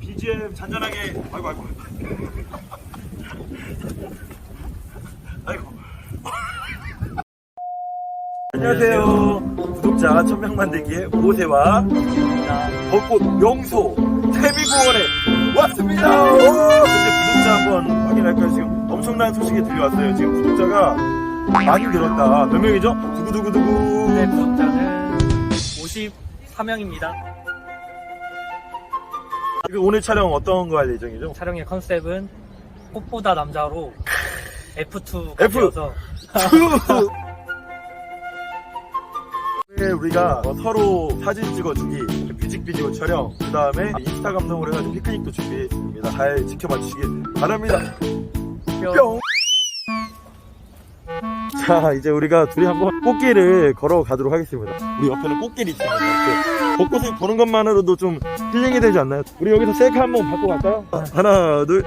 BGM 잔잔하게. 아이고 아이고. 아이고. 안녕하세요. 구독자 1000명 만들기의 오세와 벚꽃 명소 태미공원에 왔습니다. 오! 근데 구독자 한번 확인할까요? 지금 엄청난 소식이 들려왔어요. 지금 구독자가 많이 늘었다. 몇 명이죠? 두구두구두구. 네, 구독자는 54명입니다. 이거 오늘 촬영 어떤 거 할 예정이죠? 촬영의 컨셉은 꽃보다 남자로 F2 F. 가져서 네, 우리가 어, 서로 사진 찍어주기, 뮤직비디오 촬영, 그 다음에 인스타 감성으로 해가지고 피크닉도 준비했습니다. 잘 지켜봐 주시길 바랍니다. 뿅! 자, 이제 우리가 둘이 한번 꽃길을 걸어가도록 하겠습니다. 우리 옆에는 꽃길이 있습니다. 이렇게 벚꽃을 보는 것만으로도 좀 힐링이 되지 않나요? 우리 여기서 셀카 한번 받고 갈까요? 하나, 둘.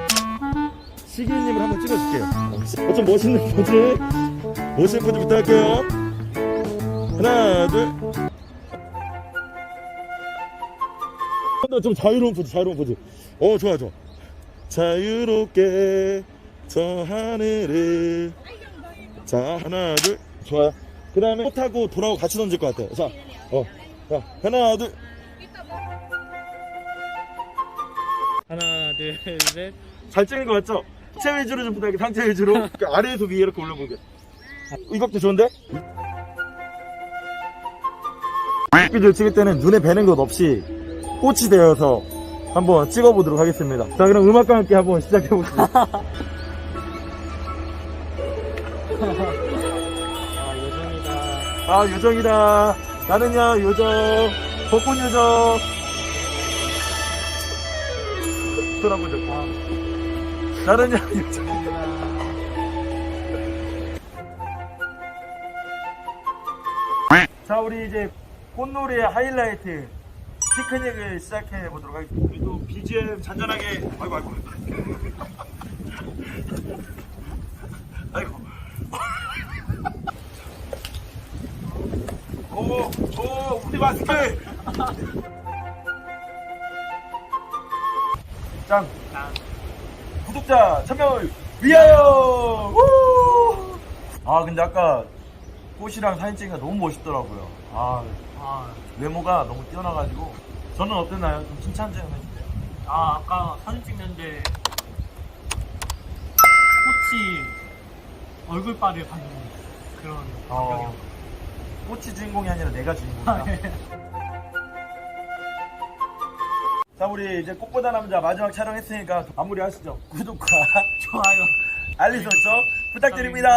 시기님을 한번 찍어줄게요. 어, 좀 멋있는 포즈. 멋있는 포즈 부탁할게요. 하나, 둘. 한번 좀 자유로운 포즈, 자유로운 포즈. 어, 좋아, 좋아. 자유롭게 저 하늘을. 자, 하나, 둘. 좋아요. 그 다음에 타고 돌아오고 같이 던질 것 같아요. 자, 어. 자, 하나, 둘. 하나, 둘, 셋. 잘 찍은 거 같죠?체 위주로 좀 부탁해, 상체 위주로. 그 아래에서 위에 이렇게 올려보게. 이것도 좋은데? 비디오 찍을 때는 눈에 뵈는 것 없이 꽃이 되어서 한번 찍어보도록 하겠습니다. 자, 그럼 음악과 함께 한번 시작해보겠습니다. 아, 요정이다. 아, 요정이다. 나는야, 요정. 벚꽃 요정. 손 한번 잡고. 나는야, 요정. 자, 우리 이제 꽃놀이의 하이라이트 피크닉을 시작해 보도록 하겠습니다. 우리도 BGM 잔잔하게, 아이고, 아이고. 아이고. 마스크! 짱! 구독자 1000명을 위하여! 우! 아, 근데 아까 꽃이랑 사진 찍으니까 너무 멋있더라고요. 아, 아, 외모가 너무 뛰어나가지고. 저는 어땠나요? 좀 칭찬 좀 해주세요. 아, 아까 사진 찍는데 꽃이 얼굴빨을 받는 그런 어, 감격이었어요. 꽃이 주인공이 아니라 내가 주인공이야. 자, 우리 이제 꽃보다 남자 마지막 촬영했으니까 마무리 하시죠. 구독과 좋아요. 알림 설정 부탁드립니다.